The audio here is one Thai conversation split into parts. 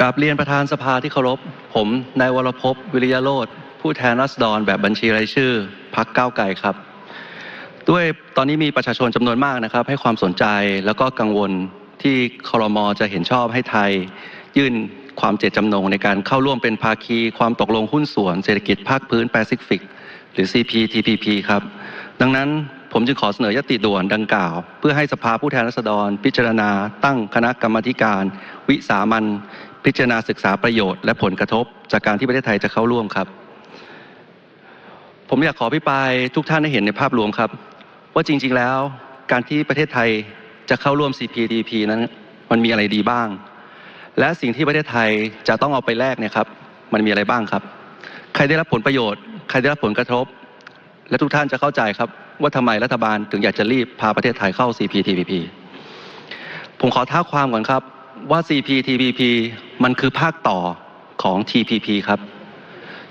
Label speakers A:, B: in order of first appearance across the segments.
A: กราบเรียนประธานสภาที่เคารพ ผมนายวรพพวิริยโรธผู้แทนรัษฎรแบบบัญชีรายชื่อพักก้าวไก่ครับ ด้วยตอนนี้มีประชาชนจำนวนมากนะครับ ให้ความสนใจแล้วก็กังวลที่ครมจะเห็นชอบให้ไทย ยื่นความเจตจำนงในการเข้าร่วมเป็นภาคีความตกลงหุ้นส่วนเศรษฐกิจภาคพื้นแปซิฟิก หรือ CPTPP ครับ ดังนั้นผมจึงขอเสนอยติด่วนดังกล่าว เพื่อให้สภาผู้แทนราษฎร พิจารณา ตั้งคณะกรรมการวิสามัน พิจารณาศึกษาประโยชน์และผลกระทบ จากการที่ประเทศไทยจะเข้าร่วมครับ ผมอยากขอพิปรายทุกท่านให้เห็นในภาพรวมครับ ว่าจริง ๆ แล้วการที่ประเทศไทยจะเข้าร่วม CPTPP นั้นมันมีอะไรดีบ้าง และสิ่งที่ประเทศไทยจะต้องเอาไปแลกเนี่ยครับ มันมีอะไรบ้างครับ ใครได้รับผลประโยชน์ ใครได้รับผลกระทบ และทุกท่านจะเข้าใจครับ ว่าทำไมรัฐบาลถึงอยากจะรีบพาประเทศไทยเข้า CPTPP ผมขอท้าความก่อนครับ ว่า CPTPP มันคือภาคต่อของ TPP ครับ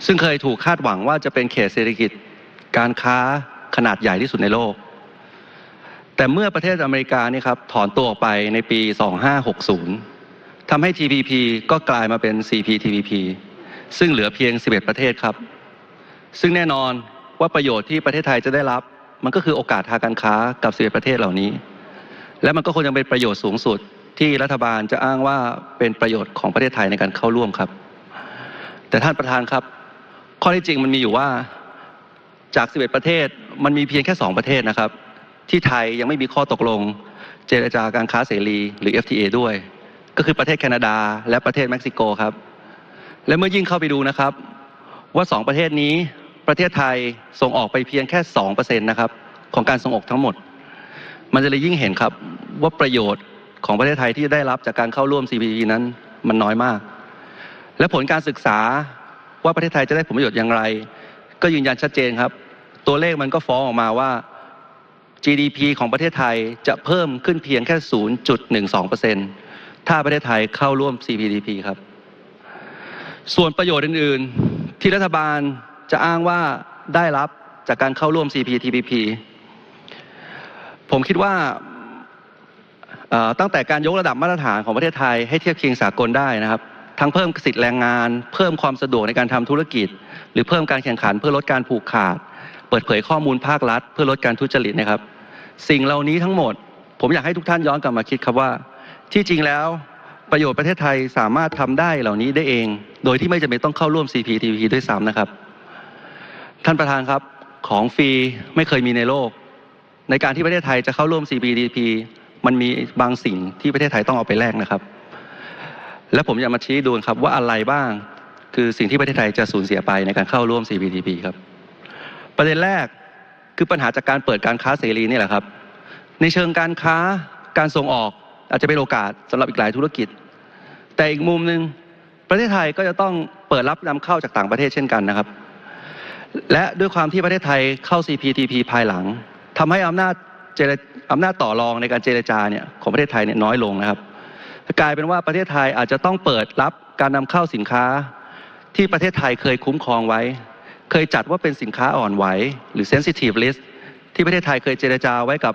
A: ซึ่งเคยถูกคาดหวังว่าจะเป็นเขตเศรษฐกิจการค้าขนาดใหญ่ที่สุดในโลก แต่เมื่อประเทศอเมริกานี่ครับถอนตัวออกไปในปี 2560 ทำให้ TPP ก็กลายมาเป็น CPTPP ซึ่งเหลือเพียง 11 ประเทศครับ ซึ่งแน่นอนว่าประโยชน์ที่ประเทศไทยจะได้รับ มันก็คือโอกาสทางการค้ากับ 11 ประเทศเหล่านี้ และมันก็คงจะเป็นประโยชน์สูงสุด ที่รัฐบาลจะอ้างว่าเป็นประโยชน์ของประเทศไทยในการเข้าร่วมครับ แต่ท่านประธานครับ ข้อที่จริงมันมีอยู่ว่าจาก 11 ประเทศมันมีเพียงแค่ 2 ประเทศนะครับ ที่ไทยยังไม่มีข้อตกลง เจรจาการค้าเสรีหรือ FTA ด้วย ก็คือประเทศแคนาดา และประเทศเม็กซิโกครับ และเมื่อยิ่งเข้าไปดูนะครับ ว่า 2 ประเทศนี้ประเทศไทยส่งออกไปเพียงแค่2%นะครับของการส่งออกทั้งหมด มันจะเลยยิ่งเห็นครับว่าประโยชน์ ของประเทศไทยที่ได้รับจากการเข้าร่วม CPTP นั้นมันน้อยมาก และผลการศึกษาว่าประเทศไทยจะได้ผลประโยชน์อย่างไร ก็ยืนยันชัดเจนครับ ตัวเลขมันก็ฟ้องออกมาว่า GDP ของประเทศไทยจะเพิ่มขึ้นเพียงแค่ 0.12%ถ้าประเทศไทยเข้าร่วม CPTP ครับ ส่วนประโยชน์อื่น ๆ ที่รัฐบาลจะอ้างว่าได้รับจากการเข้าร่วม CPTPP ผมคิดว่า ตั้งแต่การยกระดับมาตรฐานของประเทศไทยให้เทียบเคียงสากลได้นะครับ ทั้งเพิ่มสิทธิแรงงาน เพิ่มความสะดวกในการทำธุรกิจ หรือเพิ่มการแข่งขันเพื่อลดการผูกขาด เปิดเผยข้อมูลภาครัฐ เพื่อลดการทุจริตนะครับ สิ่งเหล่านี้ทั้งหมด ผมอยากให้ทุกท่านย้อนกลับมาคิดครับว่า ที่จริงแล้วประโยชน์ประเทศไทยสามารถทำได้เหล่านี้ได้เอง โดยที่ไม่จำเป็นต้องเข้าร่วม CPTPP ด้วยซ้ำนะครับ ท่านประธานครับของฟรีไม่เคยมีในโลก ในการที่ประเทศไทยจะเข้าร่วม CPTPP มันมีบางสิ่งที่ประเทศไทยต้องเอาไปแลกนะครับ และผมอยากมาชี้ดูครับว่าอะไรบ้างคือสิ่งที่ประเทศไทยจะสูญเสียไปในการเข้าร่วม CPTP ครับ ประเด็นแรกคือปัญหาจากการเปิดการค้าเสรีนี่แหละครับ ในเชิงการค้าการส่งออกอาจจะเป็นโอกาสสำหรับอีกหลายธุรกิจ แต่อีกมุมหนึ่งประเทศไทยก็จะต้องเปิดรับนำเข้าจากต่างประเทศเช่นกันนะครับ และด้วยความที่ประเทศไทยเข้า CPTP ภายหลังทำให้อำนาจ อำนาจต่อรองในการเจรจาเนี่ยของประเทศไทยเนี่ยน้อยลงนะครับ กลายเป็นว่าประเทศไทยอาจจะต้องเปิดรับการนำเข้าสินค้าที่ประเทศไทยเคยคุ้มครองไว้ เคยจัดว่าเป็นสินค้าอ่อนไหวหรือ sensitive list ที่ประเทศไทยเคยเจรจาไว้กับ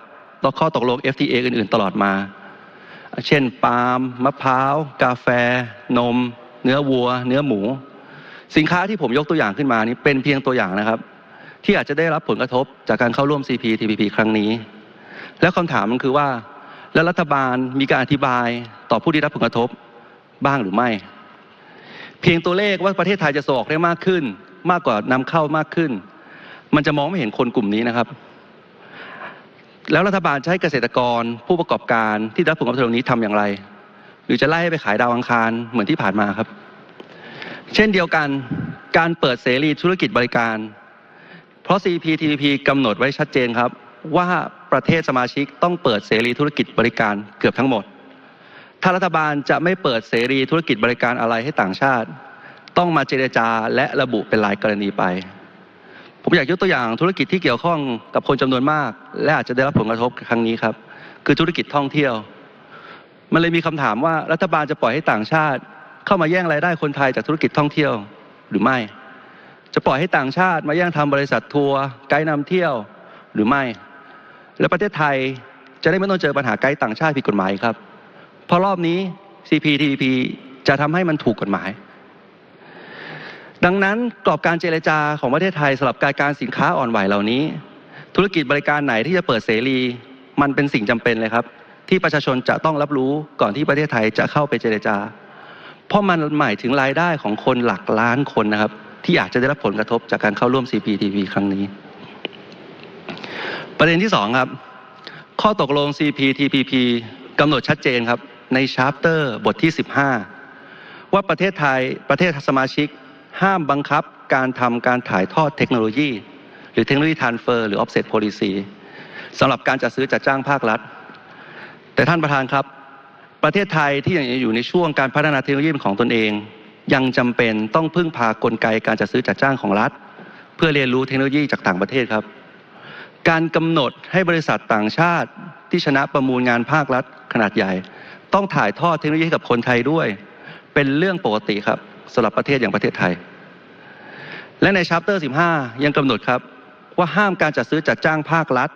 A: ข้อตกลง FTA อื่น ๆ ตลอดมา เช่น ปาล์ม มะพร้าว กาแฟ นม เนื้อวัว เนื้อหมู สินค้าที่ผมยกตัวอย่างขึ้นมานี้เป็นเพียงตัวอย่างนะครับ ที่อาจจะได้รับผลกระทบจากการเข้าร่วม CPTPP ครั้งนี้ แล้วคำถามมันคือว่า แล้วรัฐบาลมีการอธิบายต่อผู้ที่รับผลกระทบบ้างหรือไม่ เพียงตัวเลขว่าประเทศไทยจะส่งออกได้มากขึ้น มากกว่านำเข้ามากขึ้น มันจะมองไม่เห็นคนกลุ่มนี้นะครับ แล้วรัฐบาลจะให้เกษตรกรผู้ประกอบการที่รับผลกระทบตรงนี้ทำอย่างไร หรือจะไล่ให้ไปขายดาวอังคารเหมือนที่ผ่านมาครับ เช่นเดียวกันการเปิดเสรีธุรกิจบริการ เพราะ CPTPP กำหนดไว้ชัดเจนครับว่า ประเทศสมาชิกต้องเปิดเสรีธุรกิจบริการเกือบทั้งหมด ถ้ารัฐบาลจะไม่เปิดเสรีธุรกิจบริการอะไรให้ต่างชาติ ต้องมาเจรจาและระบุเป็นรายกรณีไป ผมอยากยกตัวอย่างธุรกิจที่เกี่ยวข้องกับคนจำนวนมาก และอาจจะได้รับผลกระทบครั้งนี้ครับ คือธุรกิจท่องเที่ยว มันเลยมีคำถามว่ารัฐบาลจะปล่อยให้ต่างชาติ เข้ามาแย่งรายได้คนไทยจากธุรกิจท่องเที่ยวหรือไม่ จะปล่อยให้ต่างชาติมาแย่งทำบริษัททัวร์ไกด์นำเที่ยวหรือไม่ และประเทศไทยจะได้ไม่ต้องเจอปัญหาไกด์ต่างชาติผิดกฎหมายครับ เพราะรอบนี้ CPTPP จะทำให้มันถูกกฎหมาย ดังนั้นกรอบการเจรจาของประเทศไทยสำหรับการการสินค้าอ่อนไหวเหล่านี้ ธุรกิจบริการไหนที่จะเปิดเสรี มันเป็นสิ่งจำเป็นเลยครับ ที่ประชาชนจะต้องรับรู้ก่อนที่ประเทศไทยจะเข้าไปเจรจา เพราะมันหมายถึงรายได้ของคนหลักล้านคนนะครับ ที่อาจจะได้รับผลกระทบจากการเข้าร่วม CPTPP ครั้งนี้ ประเด็นที่สองครับข้อตกลง CPTPP กำหนดชัดเจนครับในชาร์ปเตอร์บทที่ 15 ว่าประเทศไทยประเทศสมาชิก ห้ามบังคับการทำการถ่ายทอดเทคโนโลยี หรือเทคโนโลยีทานเฟอร์หรือ offset policy สำหรับการจัดซื้อจัดจ้างภาครัฐ แต่ท่านประธานครับ ประเทศไทยที่ยังอยู่ในช่วงการพัฒนาเทคโนโลยีของตนเอง ยังจำเป็นต้องพึ่งพากลไกการจัดซื้อจัดจ้างของรัฐ เพื่อเรียนรู้เทคโนโลยีจากต่างประเทศครับ การกำหนดให้บริษัทต่างชาติที่ชนะประมูลงานภาครัฐขนาดใหญ่ ต้องถ่ายทอดเทคโนโลยีให้กับคนไทยด้วย เป็นเรื่องปกติครับสำหรับประเทศอย่างประเทศไทย และในชาร์เตอร์15 ยังกำหนดครับ ว่าห้ามการจัดซื้อจัดจ้างภาครัฐ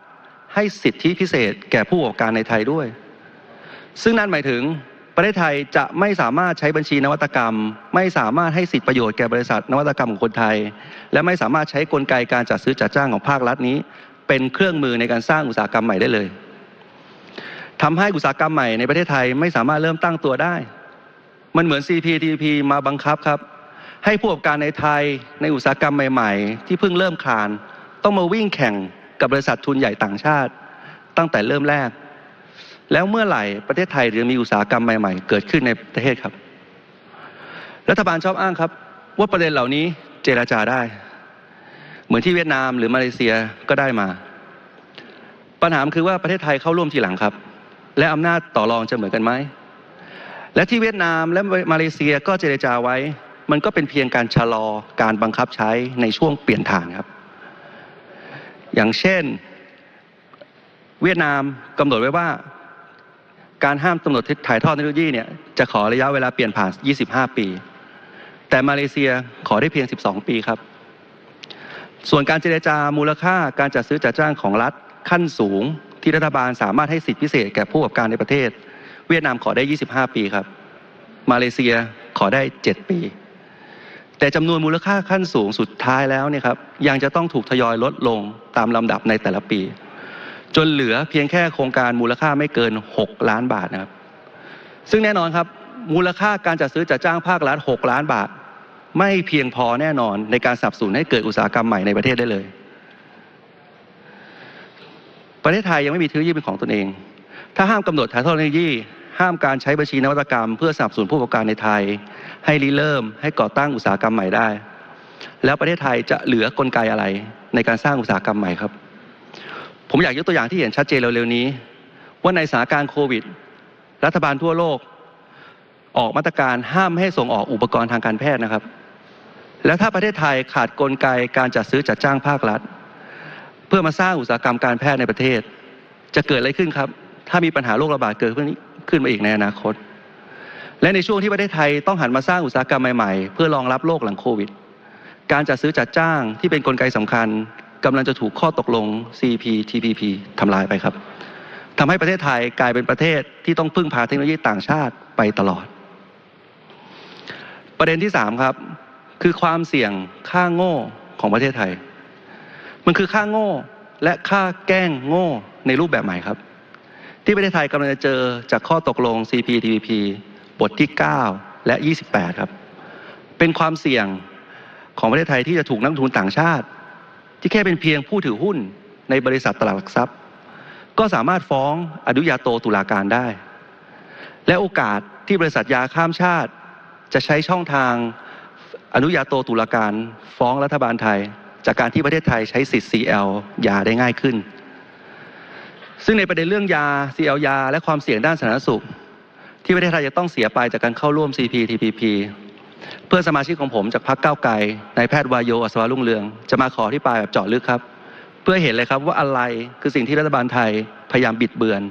A: ให้สิทธิพิเศษแก่ผู้ประกอบการในไทยด้วย ซึ่งนั่นหมายถึงประเทศไทยจะไม่สามารถใช้บัญชีนวัตกรรม ไม่สามารถให้สิทธิประโยชน์แก่บริษัทนวัตกรรมของคนไทย และไม่สามารถใช้กลไกการจัดซื้อจัดจ้างของภาครัฐนี้ เป็นเครื่องมือในการสร้างอุตสาหกรรมใหม่ได้เลยทำให้อุตสาหกรรมใหม่ในประเทศไทยไม่สามารถเริ่มตั้งตัวได้ มันเหมือน CPTPP มาบังคับครับ ให้ผู้ประกอบการในไทยในอุตสาหกรรมใหม่ ๆ ที่เพิ่งเริ่มคลาน ต้องมาวิ่งแข่งกับบริษัททุนใหญ่ต่างชาติ ตั้งแต่เริ่มแรก แล้วเมื่อไหร่ประเทศไทยจะมีอุตสาหกรรมใหม่ ๆ เกิดขึ้นในประเทศครับ รัฐบาลชอบอ้างครับ ว่าประเด็นเหล่านี้เจราจาได้ เหมือนที่เวียดนามหรือมาเลเซียก็ได้มา ปัญหาคือว่าประเทศไทยเข้าร่วมทีหลังครับ และอำนาจต่อรองจะเหมือนกันไหมและที่เวียดนามและมาเลเซียก็เจรจาไว้ มันก็เป็นเพียงการชะลอการบังคับใช้ในช่วงเปลี่ยนฐานครับ อย่างเช่น เวียดนามกำหนดไว้ว่า การห้ามกำหนดถ่ายทอดเทคโนโลยีเนี่ยจะขอระยะเวลาเปลี่ยนผ่าน 25 ปี แต่มาเลเซียขอได้เพียง 12 ปีครับ ส่วนการเจรจามูลค่าการจัดซื้อจัดจ้างของรัฐขั้นสูง ที่รัฐบาลสามารถให้สิทธิพิเศษแก่ผู้ประกอบการในประเทศ เวียดนามขอได้ 25 ปีครับ มาเลเซียขอได้ 7 ปี แต่จำนวนมูลค่าขั้นสูงสุดท้ายแล้วเนี่ยครับยังจะต้องถูกทยอยลดลงตามลำดับในแต่ละปี จนเหลือเพียงแค่โครงการมูลค่าไม่เกิน 6 ล้านบาทนะครับซึ่งแน่นอนครับมูลค่าการจัดซื้อจัดจ้างภาครัฐ 6 ล้านบาท ไม่เพียงพอแน่นอนในการสับสนให้เกิดอุตสาหกรรมใหม่ในประเทศได้เลย ประเทศไทยยังไม่มีเทคโนโลยีเป็นของตนเอง ถ้าห้ามกำหนดถ่ายทอดเทคโนโลยีห้ามการใช้บัญชีนวัตกรรม เพื่อสนับสนุนผู้ประกอบการในไทย ให้ริเริ่มให้ก่อตั้งอุตสาหกรรมใหม่ได้ แล้วประเทศไทยจะเหลือกลไกอะไรในการสร้างอุตสาหกรรมใหม่ครับ ผมอยากยกตัวอย่างที่เห็นชัดเจนเร็วๆนี้ ว่าในสถานการณ์โควิด รัฐบาลทั่วโลก ออกมาตรการห้ามให้ส่งออกอุปกรณ์ทางการแพทย์นะครับ แล้วถ้าประเทศไทยขาดกลไกการจัดซื้อจัดจ้างภาครัฐ เพื่อมาสร้างอุตสาหกรรมการแพทย์ในประเทศ จะเกิดอะไรขึ้นครับ ถ้ามีปัญหาโรคระบาดเกิดขึ้นมาอีกในอนาคต และในช่วงที่ประเทศไทยต้องหันมาสร้างอุตสาหกรรมใหม่ๆ เพื่อรองรับโลกหลังโควิด การจัดซื้อจัดจ้างที่เป็นนกลไกสำคัญกำลังจะถูกข้อตกลง CPTPP ทำลายไปครับทำให้ประเทศไทยกลายเป็นประเทศที่ต้องพึ่งพาเทคโนโลยีต่างชาติไปตลอด ประเด็นที่3ครับ คือความเสี่ยงค่าโง่ของประเทศไทย มันคือค่าโง่และค่าแกล้งโง่ในรูปแบบใหม่ครับ ที่ประเทศไทยกำลังจะเจอจากข้อตกลง CPTPP บทที่ 9 และ 28 ครับ เป็นความเสี่ยงของประเทศไทยที่จะถูกนักทุนต่างชาติ ที่แค่เป็นเพียงผู้ถือหุ้นในบริษัทตลาดหลักทรัพย์ ก็สามารถฟ้องอนุญาโตตุลาการได้ และโอกาสที่บริษัทยาข้ามชาติ จะใช้ช่องทาง อนุญาโตตุลาการฟ้องรัฐบาลไทย จากการที่ประเทศไทยใช้สิทธิ์ CL ยาได้ง่ายขึ้น ซึ่งในประเด็นเรื่องยา CL ยา และความเสี่ยงด้านสาธารณสุข ที่ประเทศไทยจะต้องเสียไปจากการเข้าร่วม CPTPP เพื่อนสมาชิกของผมจากพรรคก้าวไกลนายแพทย์วายโยอัศวรุ่งเรือง จะมาขอที่ปลายแบบเจาะลึกครับ เพื่อเห็นเลยครับว่าอะไรคือสิ่งที่รัฐบาลไทยพยายามบิดเบือน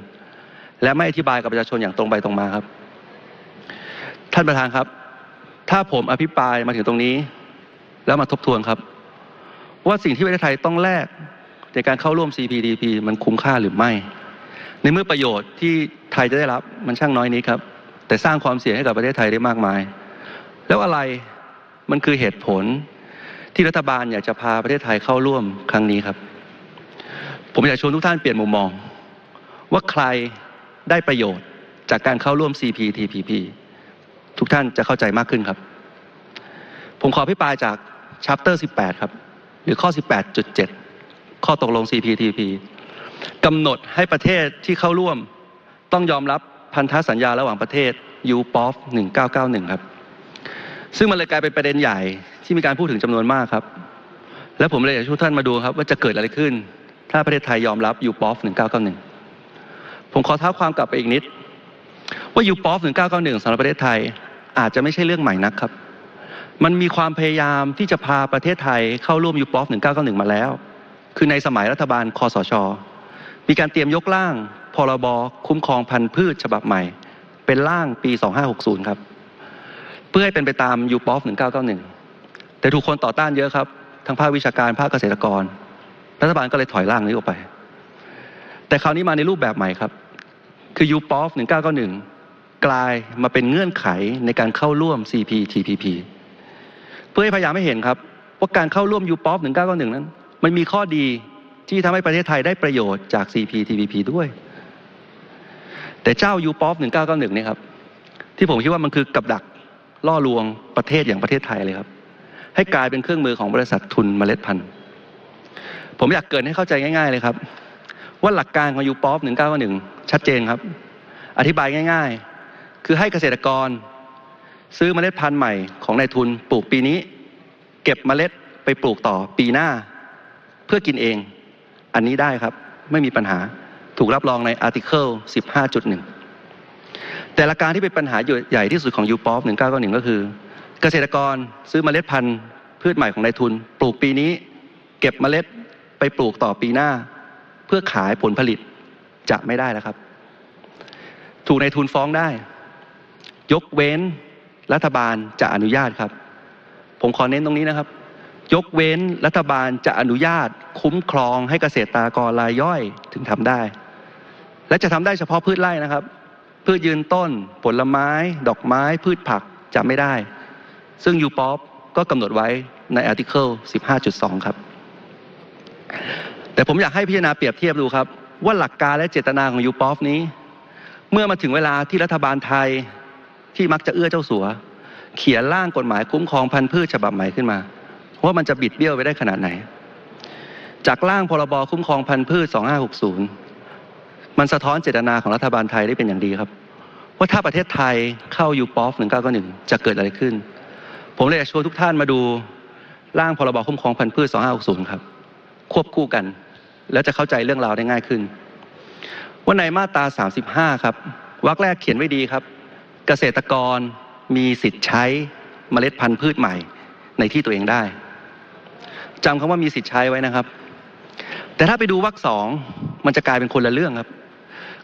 A: และไม่อธิบายกับประชาชนอย่างตรงไปตรงมาครับ ท่านประธานครับ ถ้าผมอภิปรายมาถึงตรงนี้ แล้วมาทบทวนครับ ว่าสิ่งที่ประเทศไทยต้องแลกในการเข้าร่วม CPTPP มันคุ้มค่าหรือไม่ ในเมื่อประโยชน์ที่ไทยจะได้รับมันช่างน้อยนี้ครับ แต่สร้างความเสี่ยงให้กับประเทศไทยได้มากมาย แล้วอะไรมันคือเหตุผลที่รัฐบาลอยากจะพาประเทศไทยเข้าร่วมครั้งนี้ครับ ผมอยากชวนทุกท่านเปลี่ยนมุมมอง ว่าใครได้ประโยชน์จากการเข้าร่วม CPTPP ทุกท่านจะเข้าใจมากขึ้นครับ ผมขอพิปรายจาก chapter 18 ครับ หรือข้อ 18.7 ข้อตกลง CPTP กำหนดให้ประเทศที่เข้าร่วม ต้องยอมรับพันธสัญญาระหว่างประเทศ UPOF 1991 ครับ ซึ่งมันเลยกลายเป็นประเด็นใหญ่ที่มีการพูดถึงจำนวนมากครับ และผมเลยอยากให้ทุกท่านมาดูครับว่าจะเกิดอะไรขึ้น ถ้าประเทศไทยยอมรับ UPOF 1991 ผมขอเท้าความกลับไปอีกนิด ว่า UPOF 1991สำหรับประเทศไทย อาจจะไม่ใช่เรื่องใหม่นักครับ มันมีความพยายามที่จะพาประเทศไทยเข้าร่วม UPOF 1991 มาแล้ว คือในสมัยรัฐบาลคอสช มีการเตรียมยกร่าง พรบคุ้มครองพันธุ์พืชฉบับใหม่ เป็นร่างปี 2560 ครับ เพื่อให้เป็นไปตาม UPOF 1991 แต่ถูกคนต่อต้านเยอะครับ ทั้งภาควิชาการภาคเกษตรกร รัฐบาลก็เลยถอยร่างนี้ออกไป แต่คราวนี้มาในรูปแบบใหม่ครับ คือ UPOF 1991 กลายมาเป็นเงื่อนไขในการเข้าร่วม CPTPP เพื่อให้พยายามให้เห็นครับ ว่าการเข้าร่วม UPOF 1991 นั้น มันมีข้อดีที่ทำให้ประเทศไทยได้ประโยชน์จาก CPTPP ด้วย แต่เจ้า UPOF 1991เนี่ครับ ที่ผมคิดว่ามันคือกับดักล่อลวงประเทศอย่างประเทศไทยเลยครับ ให้กลายเป็นเครื่องมือของบริษัททุนเมล็ดพันธุ์ ผมอยากเกรินให้เข้าใจง่าย ๆ เลยครับ ว่าหลักการของ UPOF 1991 ชัดเจนครับ อธิบายง่าย ๆ คือให้เกษตรกร ซื้อเมล็ดพันธุ์ใหม่ของนายทุนปลูกปีนี้ เก็บเมล็ดไปปลูกต่อปีหน้า เพื่อกินเอง อันนี้ได้ครับไม่มีปัญหาถูกรับรองในอาร์ติเคิล 15.1 แต่ละการที่เป็นปัญหาใหญ่ที่สุดของ UPOF 1991 ก็คือ เกษตรกรซื้อเมล็ดพันธุ์พืชใหม่ของนายทุน ปลูกปีนี้ เก็บเมล็ดไปปลูกต่อปีหน้า เพื่อขายผลผลิตจะไม่ได้แล้วครับ ถูกนายทุนฟ้องได้ ยกเว้นรัฐบาลจะอนุญาตครับ ผมขอเน้นตรงนี้นะครับ ยกเว้นรัฐบาลจะอนุญาตคุ้มครองให้เกษตรกรรายย่อยถึงทำได้ และจะทำได้เฉพาะพืชไร่นะครับ พืชยืนต้น ผลไม้ ดอกไม้ พืชผักจะไม่ได้ ซึ่ง UPOP ก็กำหนดไว้ในอาร์ติเคิล 15.2 ครับ แต่ผมอยากให้พิจารณาเปรียบเทียบดูครับ ว่าหลักการและเจตนาของ UPOP นี้ เมื่อมาถึงเวลาที่รัฐบาลไทย ที่มักจะเอื้อเจ้าสัว เขียนร่างกฎหมายคุ้มครองพันธุ์พืชฉบับใหม่ขึ้นมา ว่ามันจะบิดเบี้ยวไปได้ขนาดไหน จากร่างพรบคุ้มครองพันธุ์พืช 2560 มันสะท้อนเจตนาของรัฐบาลไทยได้เป็นอย่างดีครับ ว่าถ้าประเทศไทยเข้า UPOF 1991 จะเกิดอะไรขึ้น ผมเลยอยากชวนทุกท่านมาดูร่างพรบคุ้มครองพันธุ์พืช 2560 ครับ ควบคู่กัน แล้วจะเข้าใจเรื่องราวได้ง่ายขึ้นว่าในมาตรา 35 ครับวรรคแรกเขียนไว้ดีครับ เกษตรกรมีสิทธิ์ใช้เมล็ดพันธุ์พืชใหม่ในที่ตัวเองได้จำคำว่ามีสิทธิ์ใช้ไว้นะครับ แต่ถ้าไปดูวรรคสองมันจะกลายเป็นคนละเรื่องครับ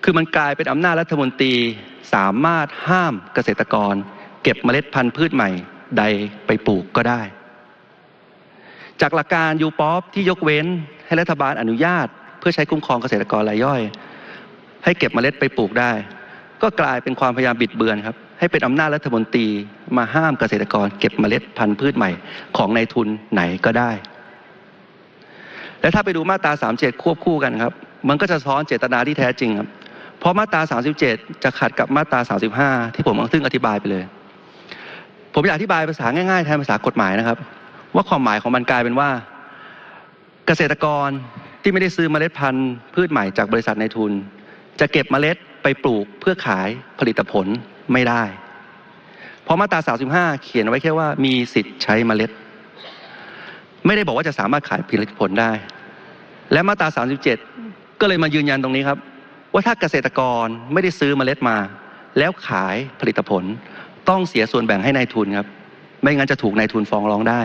A: คือมันกลายเป็นอำนาจรัฐมนตรีสามารถห้ามเกษตรกร เก็บเมล็ดพันธุ์พืชใหม่ใดไปปลูกก็ได้ จากหลักการยูปอปที่ยกเว้นให้รัฐบาลอนุญาต เพื่อใช้คุ้มครองเกษตรกรรายย่อย ให้เก็บเมล็ดไปปลูกได้ ก็กลายเป็นความพยายามบิดเบือนครับ ให้เป็นอำนาจรัฐมนตรีมาห้ามเกษตรกร เก็บเมล็ดพันธุ์พืชใหม่ ของนายทุนไหนก็ได้ และถ้าไปดูมาตรา 37 ควบคู่กันครับ มันก็จะสะท้อนเจตนาที่แท้จริงครับ เพราะมาตรา 37 จะขัดกับมาตรา 35 ที่ผมกำลังซึ่งอธิบายไปเลย ผมอยากอธิบายภาษาง่ายๆแทนภาษากฎหมายนะครับ ว่าความหมายของมันกลายเป็นว่า เกษตรกรที่ไม่ได้ซื้อเมล็ดพันธุ์พืชใหม่จากบริษัทในทุน จะเก็บเมล็ดไปปลูกเพื่อขายผลิตผลไม่ได้ เพราะมาตรา35 เขียนไว้แค่ว่ามีสิทธิ์ใช้เมล็ด ไม่ได้บอกว่าจะสามารถขายผลิตผลได้ และมาตรา 37 ก็เลยมายืนยันตรงนี้ครับ ว่าถ้าเกษตรกรไม่ได้ซื้อเมล็ดมา แล้วขายผลิตผล ต้องเสียส่วนแบ่งให้ในายทุนครับ ไม่งั้นจะถูกนายทุนฟ้องร้องได้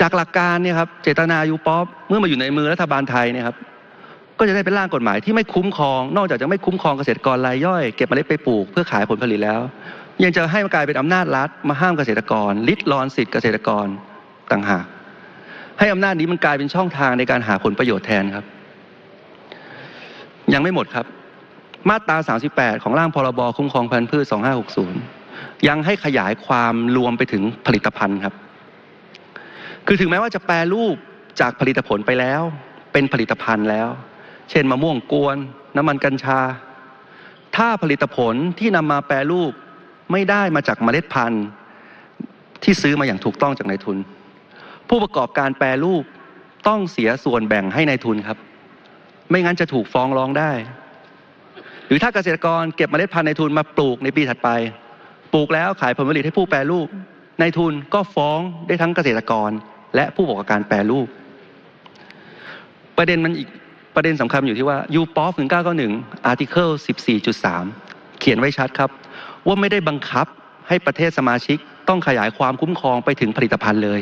A: จากหลักการเนี่ยครับเจตนายูป๊อปเมื่อมาอยู่ในมือรัฐบาลไทยเนี่ยครับ ก็จะได้เป็นร่างกฎหมายที่ไม่คุ้มครอง นอกจากจะไม่คุ้มครองเกษตรกรรายย่อยเก็บเมล็ดไปปลูกเพื่อขายผลผลิตแล้ว ยังจะให้มันกลายเป็นอำนาจรัฐมาห้ามเกษตรกรลิดรอนสิทธิเกษตรกรต่างหากให้อำนาจนี้มันกลายเป็นช่องทางในการหาผลประโยชน์แทนครับ ยังไม่หมดครับ มาตรา 38 ของร่างพรบคุ้มครองพันธุ์พืช 2560 ยังให้ขยายความรวมไปถึงผลิตภัณฑ์ครับ คือถึงแม้ว่าจะแปรรูปจากผลิตผลไปแล้ว เป็นผลิตภัณฑ์แล้ว เช่นมะม่วงกวน น้ำมันกัญชา ถ้าผลิตผลที่นำมาแปรรูปไม่ได้มาจากเมล็ดพันธุ์ที่ซื้อมาอย่างถูกต้องจากนายทุน ผู้ประกอบการแปรรูปต้องเสียส่วนแบ่งให้ในายทุนครับ ไม่งั้นจะถูกฟ้องร้องได้ หรือถ้าเกษตรกรเก็บเมล็ดพันธุ์ในทุนมาปลูกในปีถัดไป ปลูกแล้วขายผลผลิตให้ผู้แปรรูปนายทุนก็ฟ้องได้ทั้งเกษตรกรและผู้ประกอบการแปรรูป ประเด็นมันอีก ประเด็นสำคัญอยู่ที่ว่า u p o f 1991 article 14.3 เขียนไว้ชัดครับ ว่าไม่ได้บังคับให้ประเทศสมาชิกต้องขยายความคุ้มครองไปถึงผลิตภัณฑ์เลย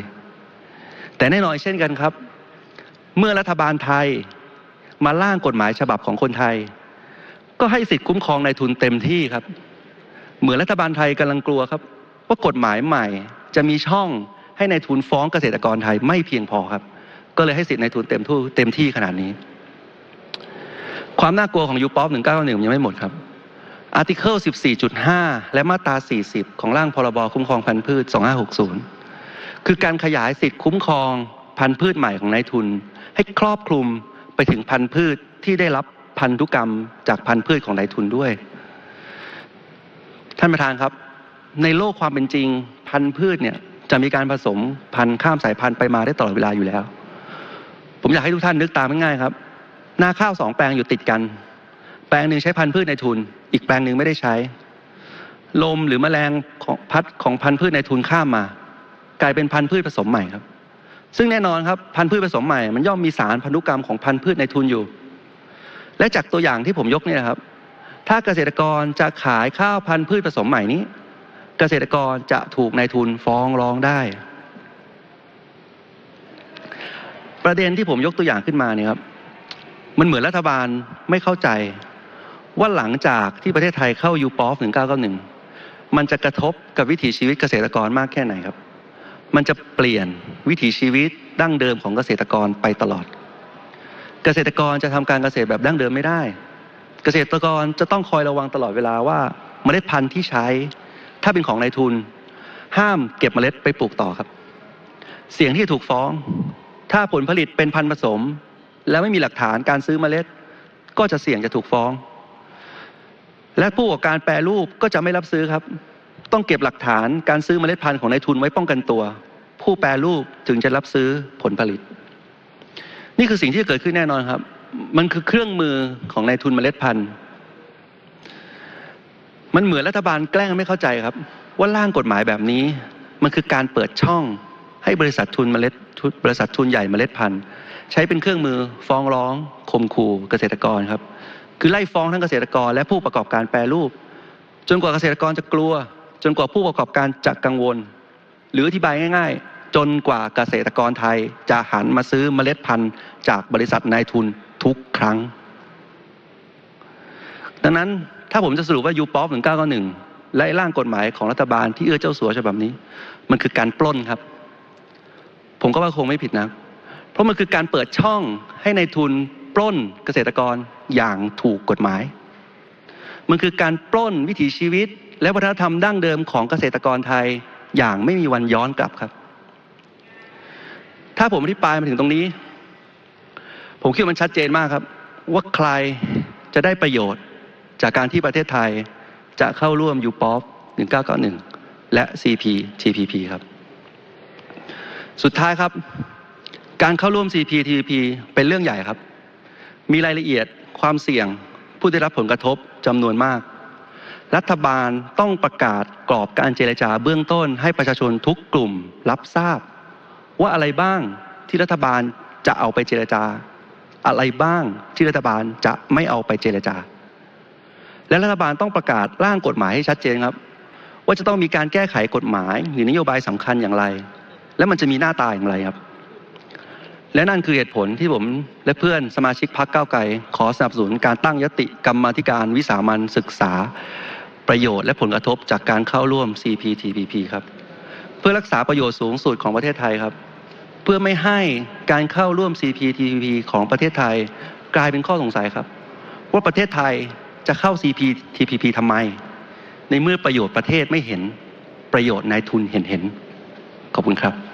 A: แต่แน่นอนเช่นกันครับ เมื่อรัฐบาลไทยมาร่างกฎหมายฉบับของคนไทย ก็ให้สิทธิ์คุ้มครองในายทุนเต็มที่ครับ เหมือนรัฐบาลไทยกำลังกลัวครับ ว่ากฎหมายใหม่จะมีช่องให้ในายทุนฟ้องเกษตรกรไทยไม่เพียงพอครับ ก็เลยให้สิทธิ์ในายทุนเต็มที่เต็มที่ขนาดนี้ ความน่ากลัวของยูป๊อป1991ยังไม่หมดครับอาร์ติเคิล 14.5 และมาตรา 40 ของร่างพรบคุ้มครองพันธุ์พืช 2560 คือการขยายสิทธิ์คุ้มครองพันธุ์พืชใหม่ของนายทุน ให้ครอบคลุมไปถึงพันธุ์พืชที่ได้รับพันธุกรรมจากพันธุ์พืชของนายทุนด้วย ท่านประธานครับ ในโลกความเป็นจริงพันธุ์พืชเนี่ยจะมีการผสมพันธุ์ข้ามสายพันธุ์ไปมาได้ตลอดเวลาอยู่แล้ว ผมอยากให้ทุกท่านนึกตามง่ายๆครับ นาข้าวสองแปลงอยู่ติดกัน แปลงหนึ่งใช้พันธุ์พืชในทุน อีกแปลงหนึ่งไม่ได้ใช้ ลมหรือแมลงของพัดของพันธุ์พืชในทุนข้ามมา กลายเป็นพันธุ์พืชผสมใหม่ครับ ซึ่งแน่นอนครับพันธุ์พืชผสมใหม่ มันย่อมมีสารพันธุกรรมของพันธุ์พืชในทุนอยู่ และจากตัวอย่างที่ผมยกนี่นะครับ ถ้าเกษตรกรจะขายข้าวพันธุ์พืชผสมใหม่นี้ เกษตรกรจะถูกนายทุนฟ้องร้องได้ ประเด็นที่ผมยกตัวอย่างขึ้นมาเนี่ยครับ มันเหมือนรัฐบาลไม่เข้าใจว่าหลังจากที่ประเทศไทยเข้ายูปอฟ1991 มันจะกระทบกับวิถีชีวิตเกษตรกรมากแค่ไหนครับ มันจะเปลี่ยนวิถีชีวิตดั้งเดิมของเกษตรกรไปตลอด เกษตรกรจะทำการเกษตรแบบดั้งเดิมไม่ได้ เกษตรกรจะต้องคอยระวังตลอดเวลาว่าเมล็ดพันธุ์ที่ใช้ ถ้าเป็นของนายทุน ห้ามเก็บเมล็ดไปปลูกต่อครับ เสียงที่ถูกฟ้อง ถ้าผลผลิตเป็นพันธุ์ผสม แล้วไม่มีหลักฐานการซื้อเมล็ด ก็จะเสี่ยงจะถูกฟ้อง และผู้ประกอบการแปรรูปก็จะไม่รับซื้อครับ ต้องเก็บหลักฐานการซื้อเมล็ดพันธุ์ของนายทุนไว้ป้องกันตัว ผู้แปรรูปถึงจะรับซื้อผลผลิต นี่คือสิ่งที่จะเกิดขึ้นแน่นอนครับ มันคือเครื่องมือของนายทุนเมล็ดพันธุ์ มันเหมือนรัฐบาลแกล้งไม่เข้าใจครับ ว่าร่างกฎหมายแบบนี้ มันคือการเปิดช่องให้บริษัททุนเมล็ดบริษัททุนใหญ่เมล็ดพันธุ์ ใช้เป็นเครื่องมือฟ้องร้องข่มขู่เกษตรกรครับ คือไล่ฟ้องทั้งเกษตรกร และผู้ประกอบการแปรรูป จนกว่าเกษตรกรจะกลัว จนกว่าผู้ประกอบการจะกังวล หรืออธิบายง่าย ๆ จนกว่าเกษตรกรไทยจะหันมาซื้อเมล็ดพันธุ์ จากบริษัทนายทุนทุกครั้ง ดังนั้นถ้าผมจะสรุปว่ายูป๊อป1991และไอ้ร่างกฎหมายของรัฐบาลที่เอื้อเจ้าสัวฉบับนี้ มันคือการปล้นครับ ผมก็ว่าคงไม่ผิดนะ เพราะมันคือการเปิดช่องให้ในายทุนปล้นเกษตรกรอย่างถูกกฎหมาย มันคือการปล้นวิถีชีวิต และวัฒนธรรมดั้งเดิมของเกษตรกรไทยอย่างไม่มีวันย้อนกลับครับ ถ้าผมอธิบายมาถึงตรงนี้ ผมคิดว่ามันชัดเจนมากครับ ว่าใครจะได้ประโยชน์จากการที่ประเทศไทยจะเข้าร่วมยูปอฟ1991 และ CPTPP ครับ สุดท้ายครับ การเข้าร่วม CPTPP เป็นเรื่องใหญ่ครับ มีรายละเอียดความเสี่ยงผู้ได้รับผลกระทบจำนวนมาก รัฐบาลต้องประกาศกรอบการเจรจาเบื้องต้น ให้ประชาชนทุกกลุ่มรับทราบ ว่าอะไรบ้างที่รัฐบาลจะเอาไปเจรจา อะไรบ้างที่รัฐบาลจะไม่เอาไปเจรจา และรัฐบาลต้องประกาศร่างกฎหมายให้ชัดเจนครับ ว่าจะต้องมีการแก้ไขกฎหมายหรือนโยบายสำคัญอย่างไร และมันจะมีหน้าตาอย่างไรครับ และนั่นคือเหตุผลที่ผมและเพื่อนสมาชิกพรรคก้าวไกลขอสนับสนุนการตั้งยติกรรมาธิการวิสามันศึกษาประโยชน์และผลกระทบจากการเข้าร่วม CPTPP ครับ เพื่อรักษาประโยชน์สูงสุดของประเทศไทยครับ เพื่อไม่ให้การเข้าร่วม CPTPP ของประเทศไทยกลายเป็นข้อสงสัยครับ ว่าประเทศไทยจะเข้า CPTPP ทำไม ในเมื่อประโยชน์ประเทศไม่เห็นประโยชน์นายทุนเห็นเห็นขอบคุณครับ